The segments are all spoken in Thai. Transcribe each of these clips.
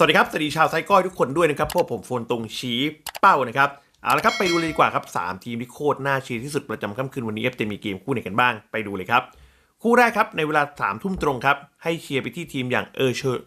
สวัสดีครับ สวัสดีชาวไซก้อยทุกคนด้วยนะครับพวกผมโฟนตรงชี้เป้านะครับ เอาละครับไปดูเลยดีกว่าครับ 3 ทีมที่โคตรน่าเชียร์ที่สุดประจำค่ำคืนวันนี้จะมีเกมคู่ไหนกันบ้างไปดูเลยครับ คู่แรกครับในเวลา3ามทุ่มตรงครับให้เชียร์ไปที่ทีมอย่างเออเชอร์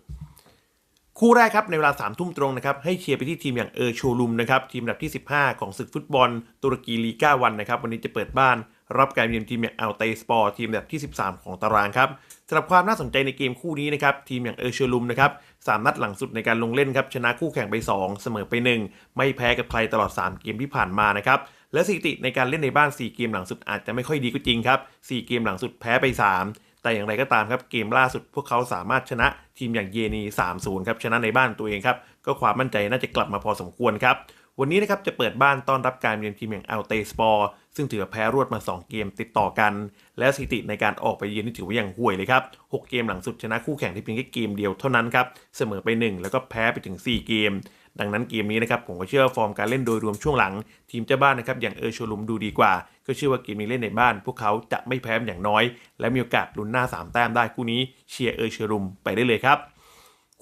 คู่แรกครับในเวลา3ามทุ่มตรงนะครับให้เชียร์ไปที่ทีมอย่างเออร์โชลุมนะครับทีมอันดับที่ 15 ของศึกฟุตบอลตุรกีลีกาวันนะครับวันนี้จะเปิดบ้านรับการเยือนทีมอย่างอัลเตสปอร์ทีมอันดับที่ 13 ของตารางครับสำหรับความน่าสนใจในเกมคู่นี้นะครับทีมอย่างเออร์โชลุมนะครับสามนัดหลังสุดในการลงเล่นครับชนะคู่แข่งไป 2 เสมอไป 1 ไม่แพ้กับใครตลอด 3 เกมที่ผ่านมานะครับและสถิติในการเล่นในบ้าน 4 เกมหลังสุดอาจจะไม่ค่อยดีก็จริงครับ4เกมหลังสุดแพ้ไป 3 แต่อย่างไรก็ตามครับเกมล่าสุดพวกเขาสามารถชนะทีมอย่างเยนี 3-0 ครับชนะในบ้านตัวเองครับก็ความมั่นใจน่าจะกลับมาพอสมควรครับ วันนี้นะครับจะเปิดบ้านต้อนรับการเยือนทีมอย่างอัลเตสปอร์ซึ่งถือว่าแพ้รวดมา 2 เกมติดต่อกัน และสถิติในการออกไปเยือนนี่ถือว่าอย่างห่วยเลยครับ 6 เกมหลังสุดชนะคู่แข่งที่เพียงแค่เกมเดียวเท่านั้นครับ เสมอไป 1 แล้วก็แพ้ไปถึง 4 เกม ดังนั้นเกมนี้นะครับผมก็เชื่อฟอร์มการเล่นโดยรวมช่วงหลัง ทีมเจ้าบ้านนะครับอย่างเออร์โชลุมดูดีกว่า ก็เชื่อว่าเกมนี้เล่นในบ้าน พวกเขาจะไม่แพ้อย่างน้อย และมีโอกาสลุ้นหน้า 3 แต้มได้คู่นี้เชียร์เออร์โชลุมไปได้เลยครับ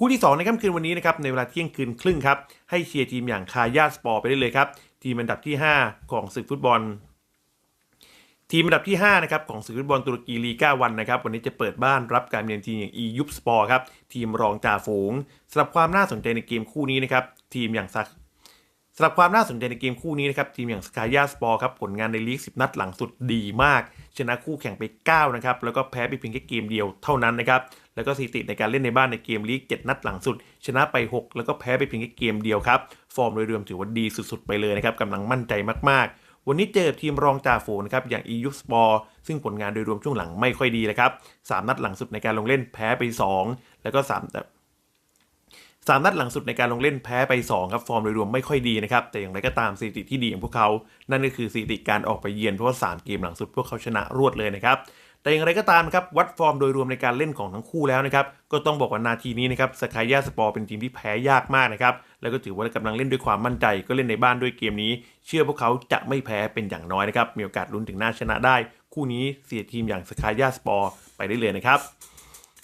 คู่ที่ 2 ในค่ำคืนวันนี้นะครับในเวลาเที่ยงคืนครึ่งครับให้เชียร์ทีมอย่างคายาสปอร์ไปได้เลยครับทีมอันดับที่ 5 ของศึกฟุตบอล ทีมอันดับที่5นะครับของศึกฟุตบอลตุรกีลีกาวันนะครับวันนี้จะเปิดบ้านรับการเยือนทีมอย่างอียุปสปอร์ครับทีมรองจ่าฝูงสำหรับความน่าสนใจในเกมคู่นี้นะครับทีมอย่างซัก สำหรับความน่าสนใจในเกมคู่นี้นะครับทีมอย่างสกายาสปอร์ครับผลงานในลีก 10 นัดหลังสุดดีมาก ชนะคู่แข่งไป 9 นะครับ แล้วก็แพ้ไปเพียงแค่เกมเดียวเท่านั้นนะครับ แล้วก็สถิติในการเล่นในบ้านในเกมลีก 7 นัดหลังสุด ชนะไป 6 แล้วก็แพ้ไปเพียงแค่เกมเดียวครับ ฟอร์มโดยรวมถือว่าดีสุดๆ ไปเลยนะครับกำลังมั่นใจมากๆวันนี้เจอทีมรองจ่าฝูงนะครับอย่างอียุสปอร์ซึ่งผลงานโดยรวมช่วงหลังไม่ค่อยดีเลยครับสามนัดหลังสุดในการลงเล่นแพ้ไป 2 แล้วก็3 สามนัดหลังสุดในการลงเล่นแพ้ไป 2 ครับ ฟอร์มโดยรวมไม่ค่อยดีนะครับ แต่อย่างไรก็ตามสถิติที่ดีของพวกเขา นั่นก็คือสถิติการออกไปเยือนเพราะว่า 3 เกมหลังสุดพวกเขาชนะรวดเลยนะครับ แต่อย่างไรก็ตามครับ วัดฟอร์มโดยรวมในการเล่นของทั้งคู่แล้วนะครับ ก็ต้องบอกว่านาทีนี้นะครับสกายาสปอร์เป็นทีมที่แพ้ยากมากนะครับ แล้วก็ถือว่ากำลังเล่นด้วยความมั่นใจ ก็เล่นในบ้านด้วยเกมนี้ เชื่อพวกเขาจะไม่แพ้เป็นอย่างน้อยนะครับ มีโอกาสลุ้นถึงหน้าชนะได้ คู่นี้เสียทีมอย่างสกายาสปอร์ไปได้เลยนะครับ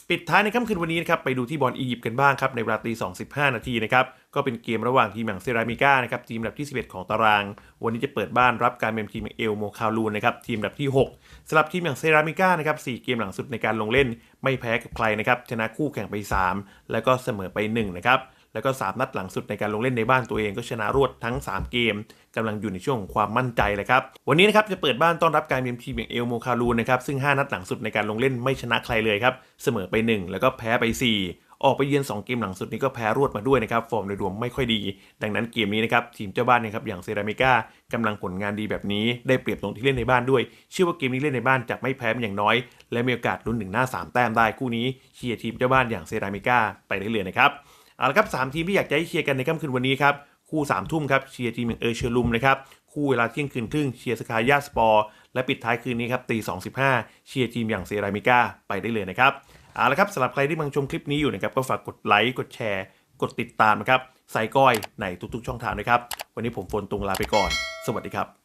ปิดท้ายในค่ำคืนวันนี้นะครับไปดูที่บอลอียิปต์กันบ้างครับในเวลาตี2.15 นาทีนะครับก็เป็นเกมระหว่างทีมอย่างเซรามิก้านะครับทีมอันดับที่ 11 ของตาราง วันนี้จะเปิดบ้านรับการเป็นทีมเอลโมคาลูนนะครับทีมอันดับที่ 6สำหรับทีมอย่างเซรามิก้านะครับ4เกมหลังสุดในการลงเล่น ไม่แพ้กับใครนะครับชนะคู่แข่งไป 3 แล้วก็เสมอไป1นะครับ แล้วก็ 3 นัดหลังสุดในการลงเล่นในบ้านตัวเองก็ชนะรวดทั้ง 3 เกมกำลังอยู่ในช่วงของความมั่นใจเลยครับ วันนี้นะครับจะเปิดบ้านต้อนรับการเยือนทีมอย่างเอลโมคารูนนะครับซึ่ง 5 นัดหลังสุดในการลงเล่นไม่ชนะใครเลยครับเสมอไป 1 แล้วก็แพ้ไป 4ออกไปเยือน2เกมหลังสุดนี้ก็แพ้รวดมาด้วยนะครับ ฟอร์มโดยรวมไม่ค่อยดี ดังนั้นเกมนี้นะครับ ทีมเจ้าบ้านนะครับอย่างเซรามิก้ากำลังผลงานดีแบบนี้ได้เปรียบตรงที่เล่นในบ้านด้วย เชื่อว่าเกมนี้เล่นในบ้านจะไม่แพ้เป็นอย่างน้อย และมีโอกาสลุ้นถึงหน้าสามแต้มได้คู่นี้เชียร์ทีมเจ้าบ้านอย่างเซรามิก้าไปได้เลยนะครับ เอาละครับสามทีมที่อยากจะให้เชียร์กันในค่ำคืนวันนี้ครับคู่3ามทุ่มครับเชียร์ทีมอย่างเออเชอร์ลุมนะครับคู่เวลาเที่ยงคืนครึ่งเชียร์สกายาสปอร์และปิดท้ายคืนนี้ครับตีสองสิบห้าเชียร์ทีมอย่างเซรามิก้าไปได้เลยนะครับเอาละครับสำหรับใครที่กำลังชมคลิปนี้อยู่นะครับก็ฝากกดไลค์กดแชร์ กดติดตามนะครับใส่ก้อยในทุกๆช่องทางนะครับ วันนี้ผมโฟนตุงลาไปก่อน สวัสดีครับ